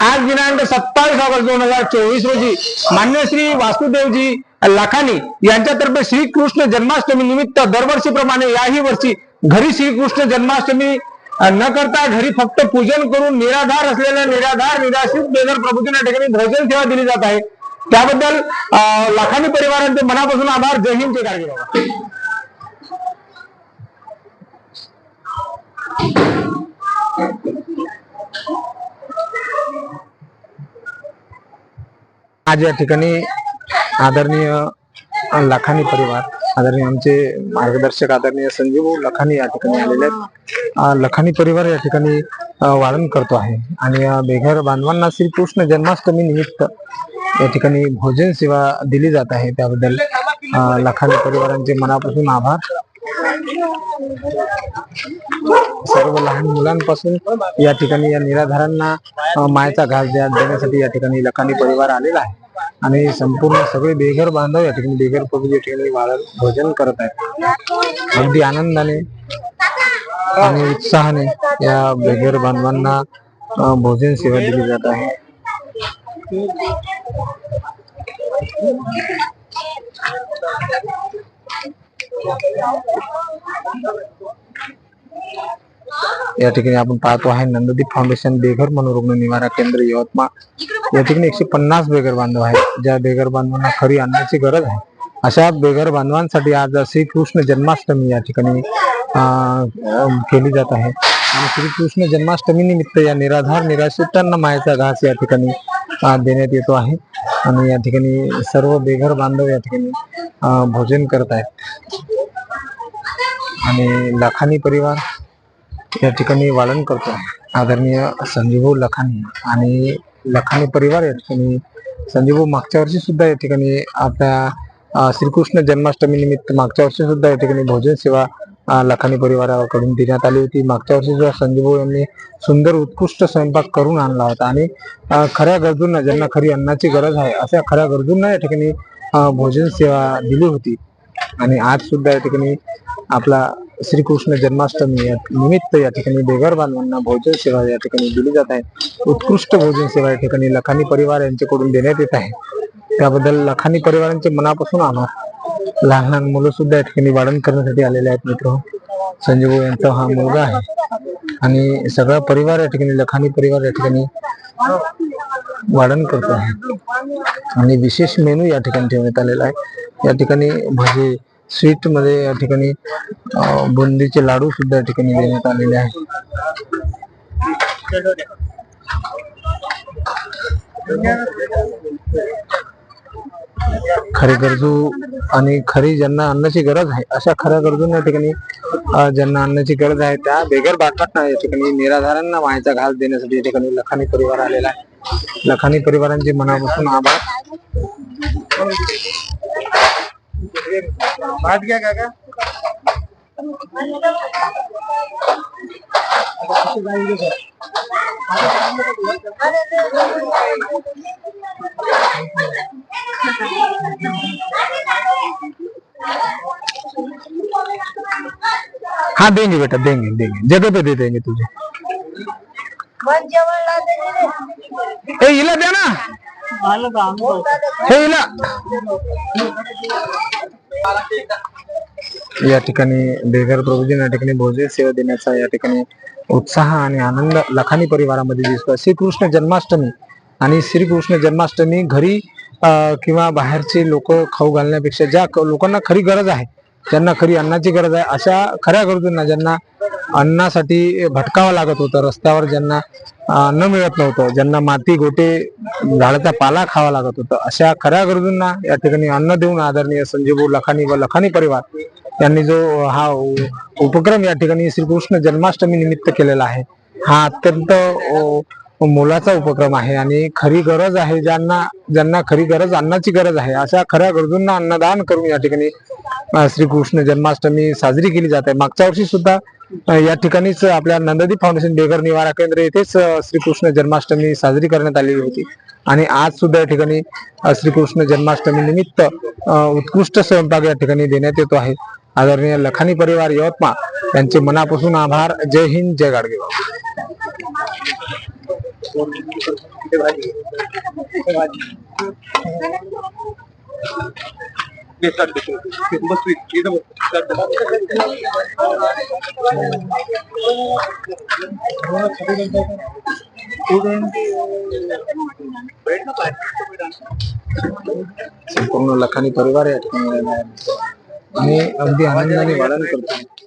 आज दिनांक सत्तावीस ऑगस्ट दोन हजार चोवीस रोजी मान्य श्री वासुदेवजी लाखानी यांच्यातर्फे श्रीकृष्ण जन्माष्टमी निमित्त दरवर्षीप्रमाणे याही वर्षी घरी श्रीकृष्ण जन्माष्टमी न करता घरी फक्त पूजन करून निराधार असलेल्या निराधार निराश्रित बेघर प्रभूतींना ठिकाणी भोजन सेवा दिली जात आहे. त्याबद्दल लाखानी परिवारांचे मनापासून आभार. जय हिंद जय गाडगे आज या ठिकाणी आदरणीय लखानी परिवार आदरणीय आमचे मार्गदर्शक आदरणीय संजीव भाऊ लखानी या ठिकाणी आलेले आहेत. लखानी परिवार या ठिकाणी वारण करतो आहे. आणि बेघर बांधवांना श्रीकृष्ण जन्माष्टमी निमित्त या ठिकाणी भोजन सेवा दिली जात आहे. त्याबद्दल लखानी परिवारांचे मनापासून आभार. सर्व लहान मुलांपासून या ठिकाणी या निराधारांना मायचा मायेचा घास द्या देण्यासाठी या ठिकाणी लखानी परिवार आलेला आहे. आणि संपूर्ण सगळे बेघर बांधव या ठिकाणी बेघर प्रभू या ठिकाणी वाढ भोजन करत आहेत. अगदी आनंदाने आणि उत्साहाने या बेघर बांधवांना भोजन सेवा दिली जात आहे. या ठिकाणी आपण पाहतो आहे नंददीप फाउंडेशन बेघर मनोरुग्ण निवारा केंद्र यवतमाळ. या ठिकाणी एकशे पन्नास बेघर बांधव आहेत. ज्या बेघर बांधवांना खरी आणण्याची गरज आहे. अशा बेघर बांधवांसाठी आज श्रीकृष्ण जन्माष्टमी या ठिकाणी केली जात आहे. आणि श्रीकृष्ण जन्माष्टमी निमित्त या निराधार निराश्रितांना मायाचा घास या ठिकाणी देण्यात येतो आहे. आणि या ठिकाणी सर्व बेघर बांधव या ठिकाणी भोजन करत आहेत. आणि लाखानी परिवार या ठिकाणी वालन करतो. आदरणीय संजीव लखानी आणि लखानी परिवार या ठिकाणी. संजीव मागच्या वर्षी सुद्धा या ठिकाणी आपल्या श्रीकृष्ण जन्माष्टमी निमित्त मागच्या वर्षी सुद्धा या ठिकाणी भोजन सेवा लखानी परिवाराकडून देण्यात आली होती. मागच्या वर्षी सुद्धा संजीव यांनी सुंदर उत्कृष्ट स्वयंपाक करून आणला होता आणि खऱ्या गरजूंना ज्यांना खरी अन्नाची गरज आहे अशा खऱ्या गरजूंना या ठिकाणी भोजन सेवा दिली होती. आणि आज सुद्धा या ठिकाणी आपला श्रीकृष्ण जन्माष्टमी या निमित्त या ठिकाणी बेघर बांधवांना भोजन सेवा या ठिकाणी दिली जात आहे. उत्कृष्ट भोजन सेवा या ठिकाणी लखानी परिवार यांच्याकडून देण्यात येत आहे. त्याबद्दल लखानी परिवारांचे मनापासून आभार. लहान लहान मुलं सुद्धा या ठिकाणी वाढण करण्यासाठी आलेले आहेत मित्र. संजीव यांचा हा मुलगा आहे. आणि सगळा परिवार या ठिकाणी लखानी परिवार या ठिकाणी वाढण करतो आहे. आणि विशेष मेनू या ठिकाणी ठेवण्यात आलेला आहे. या ठिकाणी भजे स्वीटमध्ये या ठिकाणी बुंदीचे लाडू सुद्धा या ठिकाणी देण्यात आलेले आहे खरे गरजू आणि खरी ज्यांना अन्नाची गरज आहे अशा खऱ्या गरजूंना या ठिकाणी ज्यांना अन्नाची गरज आहे त्या बेगर बाटलांना या ठिकाणी निराधारांना मायेचा घास देण्यासाठी या ठिकाणी लखानी परिवार आलेला आहे. लखानी परिवारांचे मनापासून आभार. भात घ्या काका? हाँ देंगे बेटा देंगे देंगे। जगह पे दे देंगे तुझे। ए हिला द्या ना। हे हिला। या ठिकाणी बेघर प्रभूजी या ठिकाणी भोजन सेवा देण्याचा या ठिकाणी उत्साह आणि आनंद लखानी परिवारामध्ये दिसतो श्रीकृष्ण जन्माष्टमी आणि श्रीकृष्ण जन्माष्टमी घरी किंवा बाहेरचे लोक खाऊ घालण्यापेक्षा ज्या लोकांना खरी गरज आहे ज्यांना खरी अन्नाची गरज आहे अशा खऱ्या गरजूंना ज्यांना अन्नासाठी भटकावं लागत होतं रस्त्यावर ज्यांना अन्न मिळत नव्हतं ज्यांना माती गोटे झाडाचा पाला खावा लागत होतं अशा खऱ्या गरजूंना या ठिकाणी अन्न देऊन आदरणीय संजीव लखानी व लखानी परिवार यांनी जो हा उपक्रम या ठिकाणी श्रीकृष्ण जन्माष्टमी निमित्त केलेला आहे हा अत्यंत मोलाचा उपक्रम आहे आणि खरी गरज आहे ज्यांना ज्यांना खरी गरज अन्नाची गरज आहे. अशा खऱ्या गरजूंना अन्नदान करून या ठिकाणी श्रीकृष्ण जन्माष्टमी साजरी केली जात. आहे मागच्या वर्षी सुद्धा या ठिकाणीच आपल्या नंददी फाउंडेशन बेघर निवारा केंद्र येथेच श्रीकृष्ण जन्माष्टमी साजरी करण्यात आलेली होती. आणि आज सुद्धा या ठिकाणी श्रीकृष्ण जन्माष्टमी निमित्त उत्कृष्ट स्वयंपाक या ठिकाणी देण्यात येतो आहे. आदरणीय लखानी परिवार यवतमाळ यांचे मनापासून आभार. जय हिंद जय गाडगे. संपूर्ण लखानी परिवार या ठिकाणी आलेला आहे आणि अगदी आनंदाने वाढण करतो